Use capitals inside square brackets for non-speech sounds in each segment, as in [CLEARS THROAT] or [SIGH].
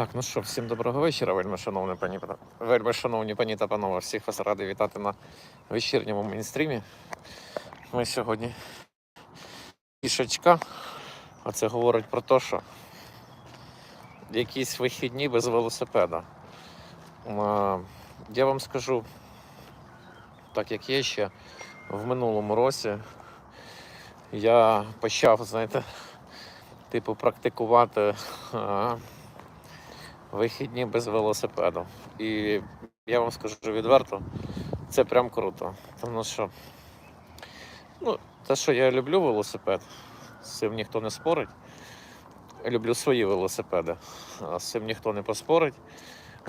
Так, ну що, всім доброго вечора, вельми шановні пані вельми шановні пані та панове. Всіх вас радий вітати на вечірньому міністрімі. Ми сьогодні пішечка, а це говорить про те, що якісь вихідні без велосипеда. Я вам скажу, так як є ще в минулому році, я почав, знаєте, типу, практикувати. Вихідні без велосипеду. І я вам скажу відверто, це прям круто. Тому що ну, те, що я люблю велосипед, з цим ніхто не спорить. Люблю свої велосипеди, з цим ніхто не поспорить.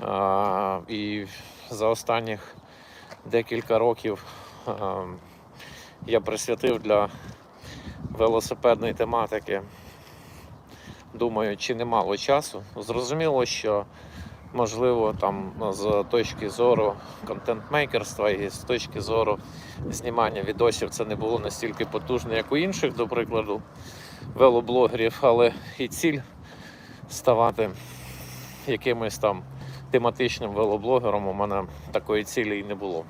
А, і за останніх декілька років а, я присвятив для велосипедної тематики думаю, чи немало часу. Зрозуміло, що можливо там ну, з точки зору контент-мейкерства і з точки зору знімання відосів це не було настільки потужно, як у інших, до прикладу, велоблогерів, але і ціль ставати якимось там тематичним велоблогером у мене такої цілі і не було.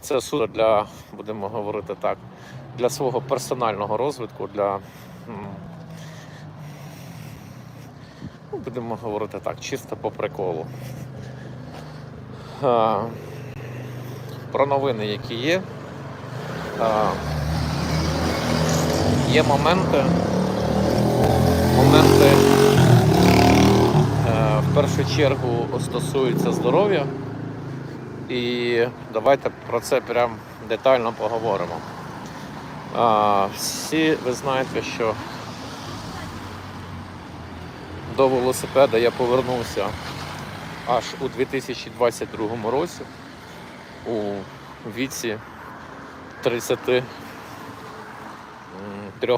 Це суто для, будемо говорити так, для свого персонального розвитку, для будемо говорити так, чисто по приколу. Про новини, які є. Є моменти. Моменти е, в першу чергу стосуються здоров'я. І давайте про це прям детально поговоримо. Всі ви знаєте, що до велосипеда я повернувся аж у 2022 році у віці 33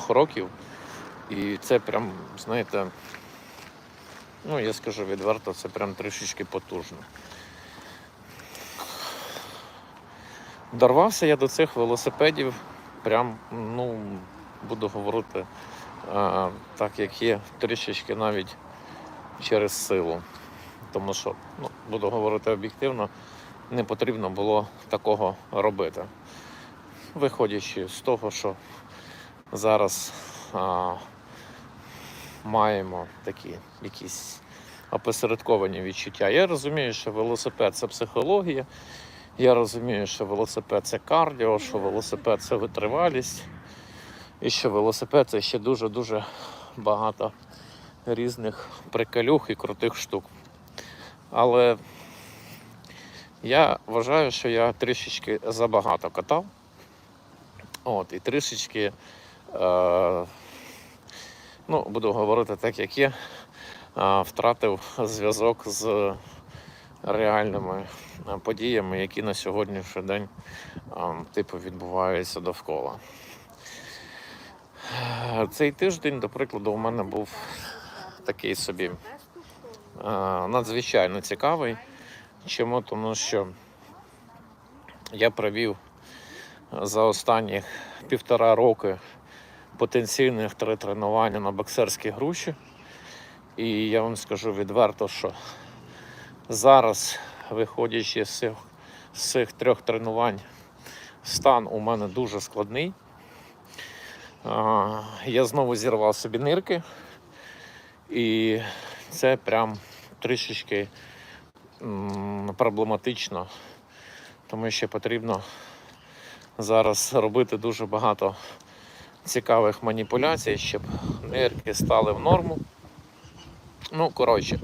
років. І це прям, знаєте, ну я скажу відверто, це прям трішечки потужно. Дорвався я до цих велосипедів, прям, ну, буду говорити, а, так як є, трішечки навіть через силу. Тому що, ну, буду говорити об'єктивно, не потрібно було такого робити. Виходячи з того, що зараз а, маємо такі якісь опосередковані відчуття. Я розумію, що велосипед це психологія. Я розумію, що велосипед це кардіо, що велосипед це витривалість. І що велосипед це ще дуже-дуже багато різних приколюх і крутих штук. Але я вважаю, що я трішечки забагато катав. От, і трішечки, е, ну, буду говорити так, як є, е, втратив зв'язок з реальними е, подіями, які на сьогоднішній день е, типу відбуваються довкола. Е, Цей тиждень, до прикладу, у мене був такий собі е, надзвичайно цікавий. Чому? Тому що я провів за останні півтора роки потенційних три тренування на боксерські груші. І я вам скажу відверто, що зараз, виходячи з цих, з цих трьох тренувань, стан у мене дуже складний. Я знову зірвав собі нирки, і це прям трішечки проблематично, тому що потрібно зараз робити дуже багато цікавих маніпуляцій, щоб нирки стали в норму. Ну, коротше,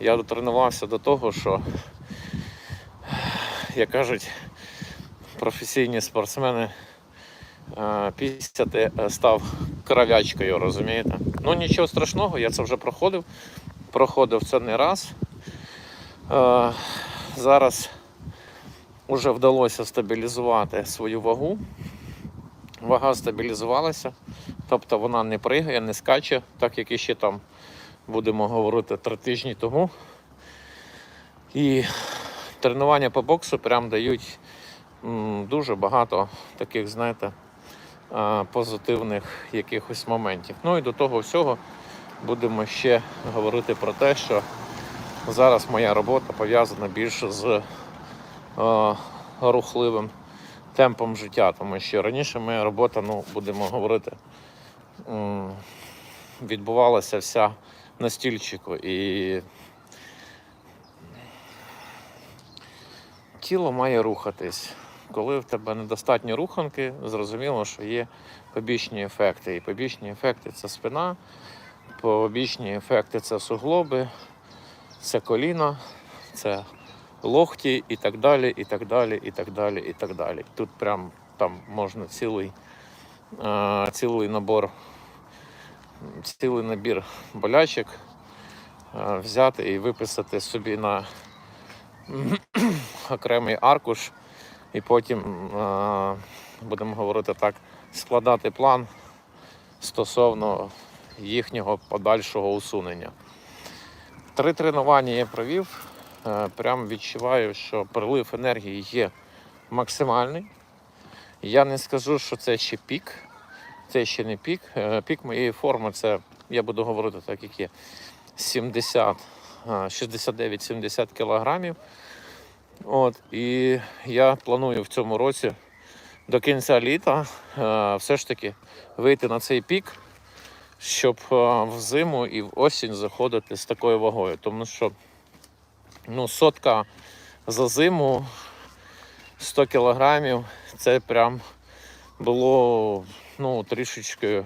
я дотренувався до того, що, як кажуть, професійні спортсмени е, пісяти е, став кров'ячкою, розумієте? Ну нічого страшного, я це вже проходив. Проходив це не раз. Е, Зараз вже вдалося стабілізувати свою вагу. Вага стабілізувалася, тобто вона не пригає, не скаче, так як іще там, будемо говорити, три тижні тому. І тренування по боксу прям дають дуже багато таких, знаєте, позитивних якихось моментів. Ну і до того всього будемо ще говорити про те, що зараз моя робота пов'язана більше з е, рухливим темпом життя, тому що раніше моя робота, ну, будемо говорити, відбувалася вся на стільчику. І тіло має рухатись. Коли в тебе недостатньо руханки, зрозуміло, що є побічні ефекти. І побічні ефекти це спина, побічні ефекти це суглоби, це коліна, це локті і так далі, і так далі, і так далі, і так далі. Тут прям там можна цілий, е, цілий набор, цілий набір болячок е, взяти і виписати собі на [CLEARS THROAT] окремий аркуш, і потім е, будемо говорити так, складати план стосовно їхнього подальшого усунення. Три тренування я провів. Е, Прям відчуваю, що прилив енергії є максимальний. Я не скажу, що це ще пік. Це ще не пік. Е, Пік моєї форми це, я буду говорити так, як є, 70, е, 69-70 кілограмів. От, і я планую в цьому році до кінця літа е, все ж таки вийти на цей пік, щоб е, в зиму і в осінь заходити з такою вагою. Тому що ну, сотка за зиму 100 кілограмів це прям було ну, трішечки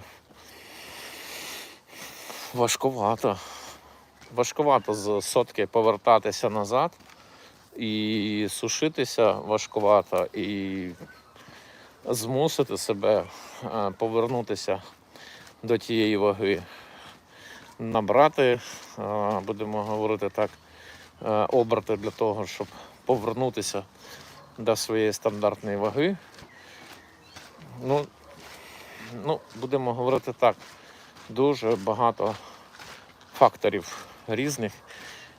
важкувато. Важкувато з сотки повертатися назад і сушитися важкувато, і змусити себе е, повернутися до тієї ваги, набрати, е, будемо говорити так, е, оберти для того, щоб повернутися до своєї стандартної ваги. Ну, ну, будемо говорити так, дуже багато факторів різних,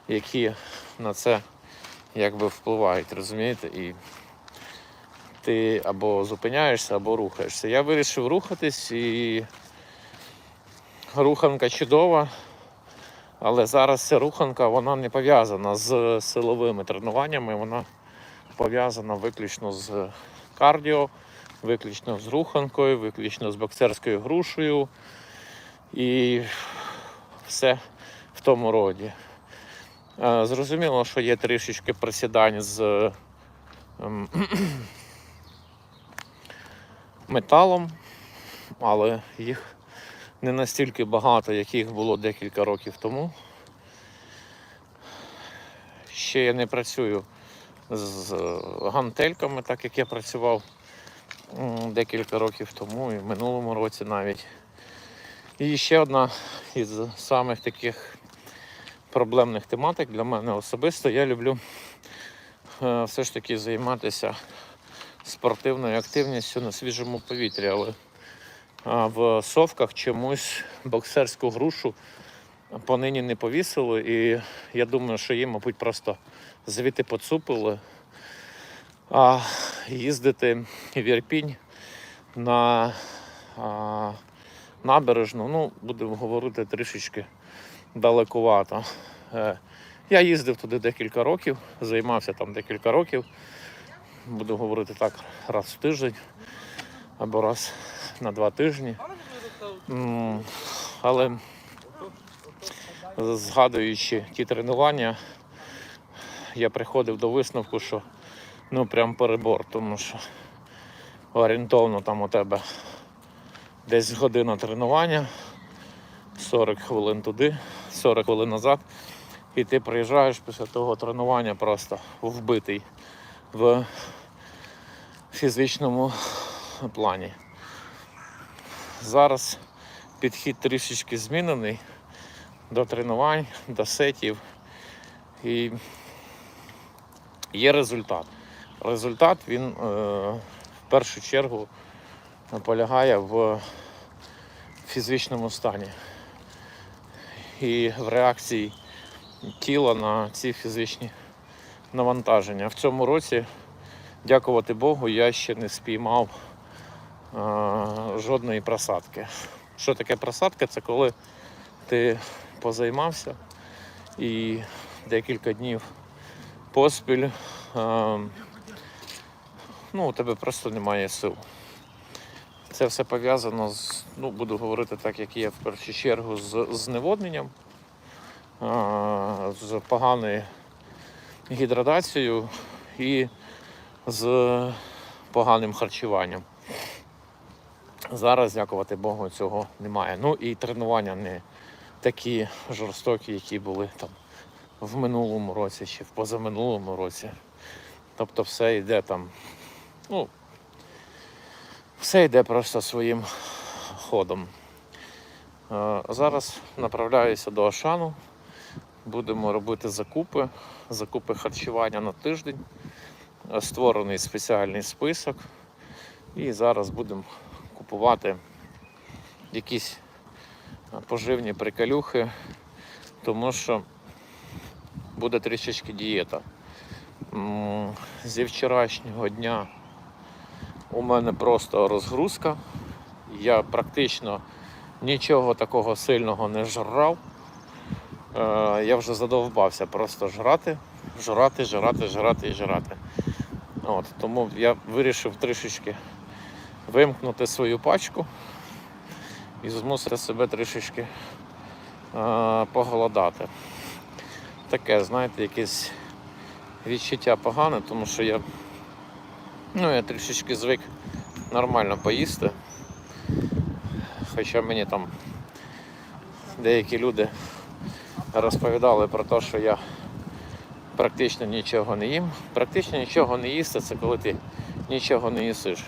які на це якби впливають, розумієте? І ти або зупиняєшся, або рухаєшся. Я вирішив рухатись і руханка чудова, але зараз ця руханка вона не пов'язана з силовими тренуваннями, вона пов'язана виключно з кардіо, виключно з руханкою, виключно з боксерською грушею і все в тому роді. Е, Зрозуміло, що є трішечки присідань з ем, [CLEARS THROAT] металом, але їх не настільки багато, як їх було декілька років тому. Ще я не працюю з гантельками, так як я працював декілька років тому і в минулому році навіть. І ще одна із самих таких проблемних тематик для мене особисто. Я люблю е, все ж таки займатися спортивною активністю на свіжому повітрі, але в совках чомусь боксерську грушу понині не повісили, і я думаю, що їм, мабуть, просто звідти поцупили. А їздити в Ірпінь на набережну, ну, будемо говорити трішечки далекувато. Е, Я їздив туди декілька років, займався там декілька років. Буду говорити так, раз в тиждень або раз на два тижні. Але згадуючи ті тренування, я приходив до висновку, що ну прям перебор, тому що орієнтовно там у тебе десь година тренування, 40 хвилин туди, 40 хвилин назад. І ти приїжджаєш після того тренування просто вбитий в фізичному плані. Зараз підхід трішечки змінений до тренувань, до сетів. І є результат. Результат він е, в першу чергу полягає в фізичному стані і в реакції тіла на ці фізичні навантаження. В цьому році, дякувати Богу, я ще не спіймав е, жодної просадки. Що таке просадка? Це коли ти позаймався і декілька днів поспіль е, ну, у тебе просто немає сил. Це все пов'язано з, ну, буду говорити так, як є в першу чергу, з зневодненням, з поганою гідратацією і з поганим харчуванням. Зараз, дякувати Богу, цього немає. Ну і тренування не такі жорстокі, які були там в минулому році чи в позаминулому році. Тобто все йде там, ну, все йде просто своїм ходом. Е, Зараз направляюся до Ашану. Будемо робити закупи, закупи харчування на тиждень. Створений спеціальний список. І зараз будемо купувати якісь поживні приколюхи, тому що буде трішечки дієта. Зі вчорашнього дня у мене просто розгрузка. Я практично нічого такого сильного не жрав. Е, Я вже задовбався просто жрати, жрати, жрати, жрати і жрати. От, тому я вирішив трішечки вимкнути свою пачку і змусити себе трішечки е, поголодати. Таке, знаєте, якесь відчуття погане, тому що я, ну, я трішечки звик нормально поїсти. Хоча мені там деякі люди розповідали про те, що я практично нічого не їм. Практично нічого не їсти це коли ти нічого не їсиш,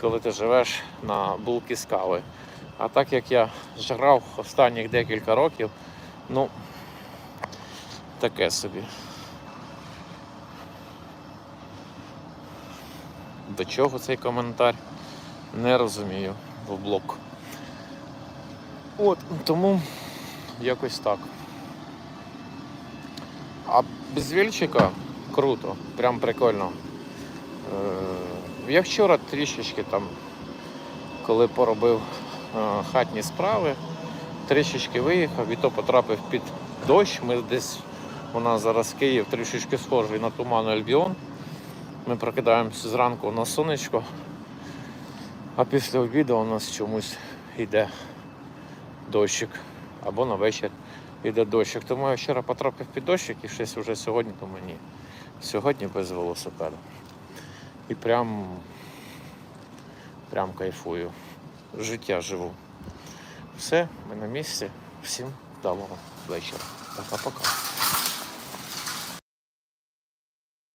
коли ти живеш на булки з кави. А так як я жрав останніх декілька років, ну таке собі. До чого цей коментар? Не розумію в блок. От, тому якось так. А без вільчика круто, прям прикольно. Е, Я вчора трішечки там, коли поробив е, хатні справи, трішечки виїхав і то потрапив під дощ. Ми десь у нас зараз Київ трішечки схожий на туман Альбіон. Ми прокидаємося зранку на сонечко, а після обіду у нас чомусь йде дощик. Або на вечір йде дощик. Тому я вчора потрапив під дощик і щось вже сьогодні то мені. Сьогодні без велосипеда. І прям, прям кайфую. Життя живу. Все, ми на місці. Всім вдалого вечора. Пока-пока.